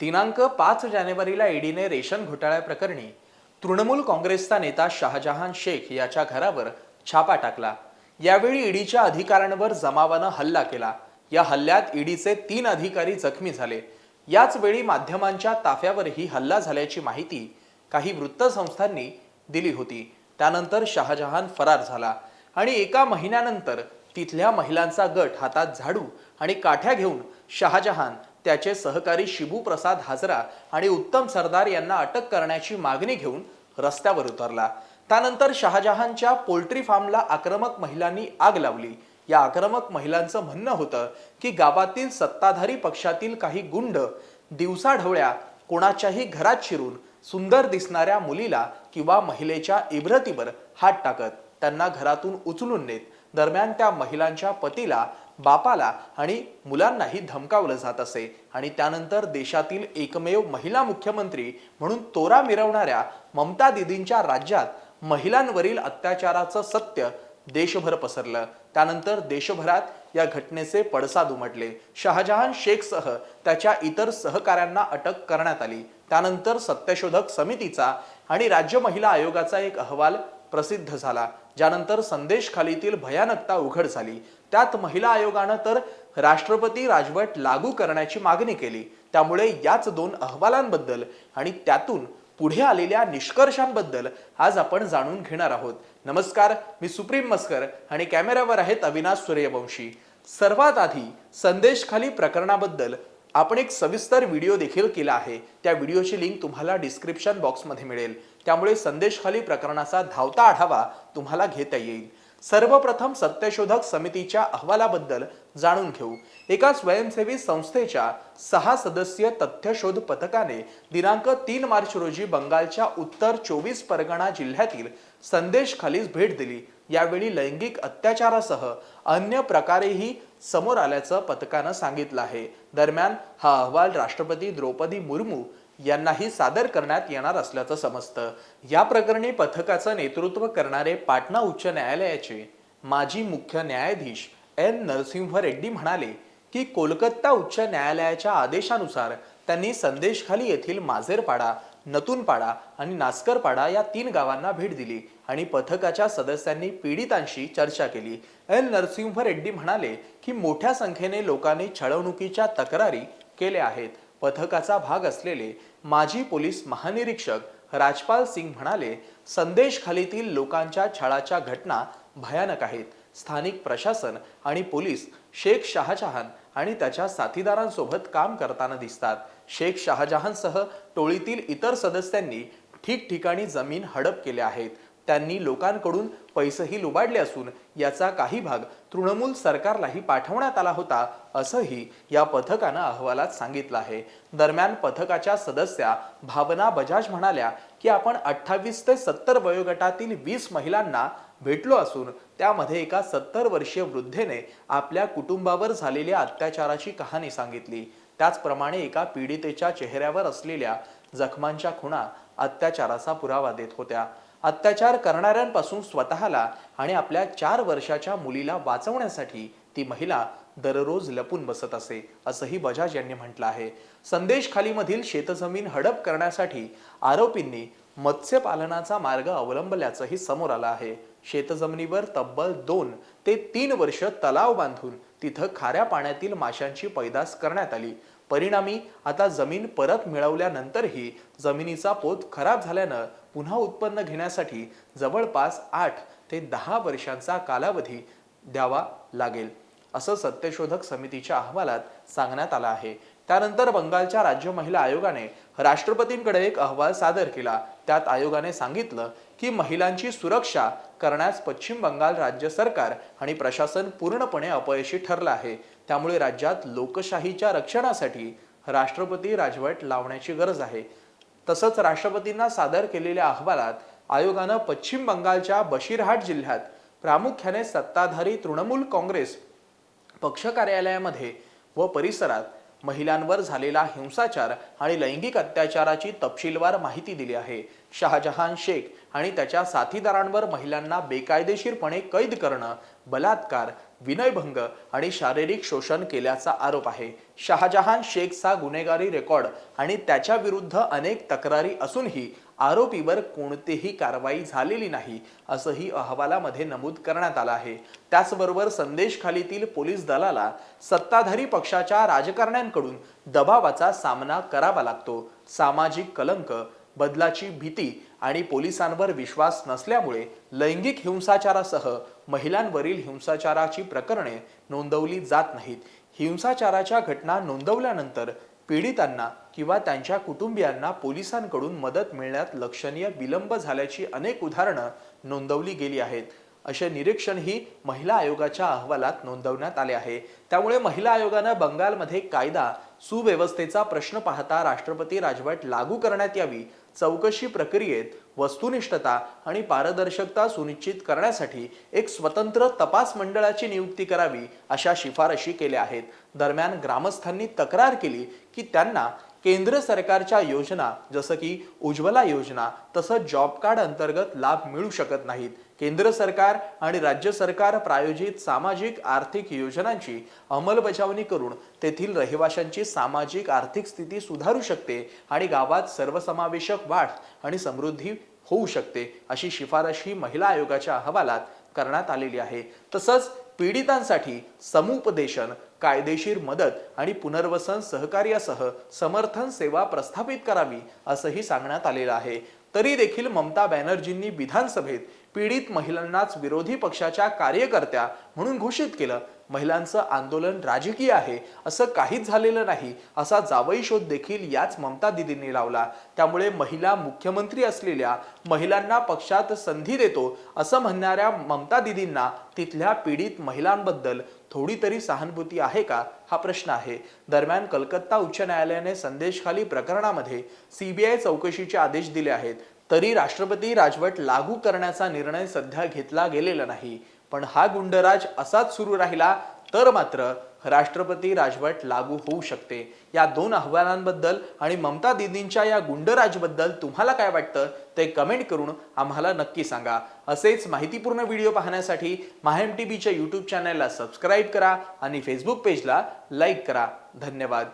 दिनांक पाच जानेवारीला ईडीने रेशन घोटाळ्याप्रकरणी तृणमूल काँग्रेसचा नेता शहाजहान शेख याच्या घरावर छापा टाकला. यावेळी ईडीच्या अधिकाऱ्यांवर जमावानं हल्ला केला. या हल्ल्यात ईडीचे तीन अधिकारी जखमी झाले. याच वेळी माध्यमांच्या ताफ्यावरही हल्ला झाल्याची माहिती काही वृत्तसंस्थांनी दिली होती. त्यानंतर शहाजहान फरार झाला आणि एका महिन्यानंतर तिथल्या महिलांचा गट हातात झाडू आणि काठ्या घेऊन शहाजहान त्याचे सहकारी शिबू प्रसाद हाजरा आणि उत्तम सरदार यांना अटक करण्याची मागणी घेऊन रस्त्यावर उतरला. त्यानंतर शहाजहानच्या पोल्ट्री फार्मला आक्रमक महिलांनी आग लावली. या आक्रमक महिलांचं म्हणणं होतं की गावातील सत्ताधारी पक्षातील काही गुंड दिवसाढवळ्या कोणाच्याही घरात शिरून सुंदर दिसणाऱ्या मुलीला किंवा महिलेच्या इब्रतीवर हात टाकत त्यांना घरातून उचलून नेत दरम्यान त्या महिलांच्या पतीला बापाला आणि मुलांनाही धमकावलं जात असे. आणि त्यानंतर देशातील एकमेव महिला मुख्यमंत्री म्हणून तोरा मिरवणाऱ्या ममता दिदींच्या राज्यात महिलांवरील अत्याचाराचं सत्य देशभर पसरलं. त्यानंतर देशभरात या घटनेचे पडसाद उमटले. शहाजहान शेखसह त्याच्या इतर सहकाऱ्यांना अटक करण्यात आली. त्यानंतर सत्यशोधक समितीचा आणि राज्य महिला आयोगाचा एक अहवाल प्रसिद्ध झाला. ज्यानंतर संदेश खालीतील भयानकता उघड झाली. त्यात महिला आयोगानं तर राष्ट्रपती राजवट लागू करण्याची मागणी केली. त्यामुळे याच दोन अहवालांबद्दल आणि त्यातून पुढे आलेल्या निष्कर्षांबद्दल आज आपण जाणून घेणार आहोत. नमस्कार मी सुप्रीम मस्कर आणि कॅमेऱ्यावर आहेत अविनाश सूर्यवंशी. सर्वात आधी संदेश खाली प्रकरणाबद्दल आपण एक सविस्तर व्हिडिओ देखील केला आहे. त्या व्हिडिओची लिंक तुम्हाला डिस्क्रिप्शन बॉक्समध्ये मिळेल. त्यामुळे संदेशखाली प्रकरणाचा धावता आढावा तुम्हाला घेता येईल. सर्वप्रथम सत्यशोधक समितीच्या अहवालाबद्दल जाणून घेऊ. एका स्वयंसेवी संस्थेच्या सहा सदस्यीय तथ्यशोध पथकाने दिनांक तीन मार्च रोजी बंगालच्या उत्तर चोवीस परगणा जिल्ह्यातील संदेश खालीच भेट दिली. यावेळी लैंगिक अत्याचारासह अन्य प्रकारेही समोर आल्याचं पथकानं सांगितलं आहे. दरम्यान हा अहवाल राष्ट्रपती द्रौपदी मुर्मू यांनाही सादर करण्यात येणार असल्याचं समजतं. या प्रकरणी पथकाचं नेतृत्व करणारे पाटणा उच्च न्यायालयाचे माजी मुख्य न्यायाधीश एन नरसिंह रेड्डी म्हणाले की कोलकाता उच्च न्यायालयाच्या आदेशानुसार त्यांनी संदेशखाली येथील माझेरपाडा नतूनपाडा आणि नास्करपाडा या तीन गावांना भेट दिली आणि पथकाच्या सदस्यांनी पीडितांशी चर्चा केली. एल नरसिंह रेड्डी म्हणाले की मोठ्या संख्येने लोकांनी छळवणुकीच्या तक्रारी केल्या आहेत. पथकाचा भाग असलेले माजी पोलीस महानिरीक्षक राजपाल सिंग म्हणाले संदेश खालीतील लोकांच्या छळाच्या घटना भयानक आहेत. स्थानिक प्रशासन आणि पोलीस शेख शहाजहान आणि त्याच्या साथीदारांसोबत काम करताना दिसतात. शेख शहाजहानसह टोळीतील इतर सदस्यांनी ठिकठिकाणी जमीन हडप केल्या आहेत. त्यांनी लोकांकडून पैसेही लुबाडले असून याचा काही भाग तृणमूल सरकारलाही पाठवण्यात आला होता असंही या पथकानं अहवालात सांगितलं आहे. दरम्यान पथकाच्या सदस्या भावना बजाज म्हणाल्या की आपण अठ्ठावीस ते सत्तर वयोगटातील वीस महिलांना भेटलो असून त्यामध्ये एका सत्तर वर्षीय वृद्धेने आपल्या कुटुंबावर झालेल्या अत्याचाराची कहाणी सांगितली. त्याचप्रमाणे एका पीडितेच्या चेहऱ्यावर असलेल्या जखमांच्या खुणा अत्याचाराचा पुरावा देत होत्या. अत्याचार करणाऱ्यांपासून स्वतःला आणि आपल्या चार वर्षाच्या मुलीला वाचवण्यासाठी ती महिला दररोज लपून बसत असे असंही बजाज यांनी म्हटलं आहे. संदेश खालीमधील शेतजमीन हडप करण्यासाठी आरोपींनी मत्स्यपालनाचा मार्ग अवलंबल्याचंही समोर आलं आहे. शेतजमिनीवर तब्बल दोन ते तीन वर्ष तलाव बांधून तिथं खाऱ्या पाण्यातील माशांची पैदास करण्यात आली. परिणामी आता जमीन परत मिळवल्यानंतरही जमिनीचा पोत खराब झाल्यानं पुन्हा उत्पन्न घेण्यासाठी जवळपास आठ ते दहा वर्षांचा कालावधी द्यावा लागेल असं सत्यशोधक समितीच्या अहवालात सांगण्यात आलं आहे. त्यानंतर बंगालच्या राज्य महिला आयोगाने राष्ट्रपतींकडे एक अहवाल सादर केला. त्यात आयोगाने सांगितलं की महिलांची सुरक्षा करण्यास पश्चिम बंगाल राज्य सरकार आणि प्रशासन पूर्णपणे अपयशी ठरलं आहे. त्यामुळे राज्यात लोकशाहीच्या रक्षणासाठी राष्ट्रपती राजवट लावण्याची गरज आहे. तसंच राष्ट्रपतींना सादर केलेल्या अहवालात आयोगानं पश्चिम बंगालच्या बशीरहाट जिल्ह्यात प्रामुख्याने सत्ताधारी तृणमूल काँग्रेस पक्ष कार्यालयामध्ये व परिसरात महिलांवर झालेला हिंसाचार आणि लैंगिक अत्याचाराची तपशीलवार माहिती दिली आहे. शहाजहान शेख आणि त्याच्या साथीदारांवर महिलांना बेकायदेशीरपणे कैद करणं बलात्कार विनयभंग आणि शारीरिक शोषण केल्याचा आरोप आहे. शहाजहान शेखचा गुन्हेगारी रेकॉर्ड आणि त्याच्या विरुद्ध अनेक तक्रारी असूनही आरोपीवर कोणतीही कारवाई झालेली नाही असंही अहवालामध्ये नमूद करण्यात आलं आहे. त्याचबरोबर संदेश खालीतील पोलीस दलाला सत्ताधारी पक्षाच्या राजकारण्यांकडून दबावाचा सामना करावा लागतो. सामाजिक कलंक बदलाची भीती आणि पोलिसांवर विश्वास नसल्यामुळे लैंगिक हिंसाचारासह महिलांवरील हिंसाचाराची प्रकरणे नोंदवली जात नाहीत. हिंसाचाराच्या घटना नोंदवल्यानंतर पीडितांना किंवा त्यांच्या कुटुंबियांना पोलिसांकडून मदत मिळण्यात लक्षणीय विलंब झाल्याची अनेक उदाहरणं नोंदवली गेली आहेत. असे निरीक्षणही महिला आयोगाच्या अहवालात नोंदवण्यात आले आहे. त्यामुळे महिला आयोगानं बंगालमध्ये कायदा सुव्यवस्थेचा प्रश्न पाहता राष्ट्रपती राजवट लागू करण्यात यावी चौकशी प्रक्रियेत वस्तुनिष्ठता आणि पारदर्शकता सुनिश्चित करण्यासाठी एक स्वतंत्र तपास मंडळाची नियुक्ती करावी अशा शिफारशी केल्या आहेत. दरम्यान ग्रामस्थांनी तक्रार केली की त्यांना केंद्र सरकारच्या योजना जसं की उज्ज्वला योजना तसंच जॉब कार्ड अंतर्गत लाभ मिळू शकत नाहीत. केंद्र सरकार आणि राज्य सरकार प्रायोजित सामाजिक आर्थिक योजनांची अंमलबजावणी करून तेथील रहिवाशांची सामाजिक आर्थिक स्थिती सुधारू शकते आणि गावात सर्वसमावेशक वाढ आणि समृद्धी होऊ शकते अशी शिफारस ही महिला आयोगाच्या अहवालात करण्यात आलेली आहे. तसंच पीडितांसाठी समुपदेशन कायदेशीर मदत आणि पुनर्वसन सहकार्यासह समर्थन सेवा प्रस्थापित करावी असंही सांगण्यात आलेलं आहे. तरी देखील ममता बॅनर्जींनी विधानसभेत पीडित महिलांनाच विरोधी पक्षाच्या कार्यकर्त्या म्हणून घोषित केलं. महिलांचं आंदोलन राजकीय आहे असं काहीच झालेलं नाही असा जावई शोध देखील याच ममता दिदींनी लावला. त्यामुळे महिला मुख्यमंत्री असलेल्या महिलांना पक्षात संधी देतो असं म्हणणाऱ्या ममता दिदींना तिथल्या पीडित महिलांबद्दल थोडी तरी सहानुभूती आहे का? हा प्रश्न आहे. दरम्यान कलकत्ता उच्च न्यायालयाने संदेशखाली प्रकरणामध्ये सीबीआय चौकशीचे आदेश दिले आहेत. तरी राष्ट्रपती राजवट लागू करण्याचा निर्णय सध्या घेतला गेलेला नाही. पण हा गुंडराज असाच सुरू राहिला तर मात्र राष्ट्रपती राजवट लागू होऊ शकते. या दोन अहवालांबद्दल आणि ममता दिदींच्या या गुंडराजबद्दल तुम्हाला काय वाटतं ते कमेंट करून आम्हाला नक्की सांगा. असेच माहितीपूर्ण व्हिडिओ पाहण्यासाठी माहेम टी व्हीच्या यूट्यूब चॅनलला सबस्क्राईब करा आणि फेसबुक पेजला लाईक करा. धन्यवाद.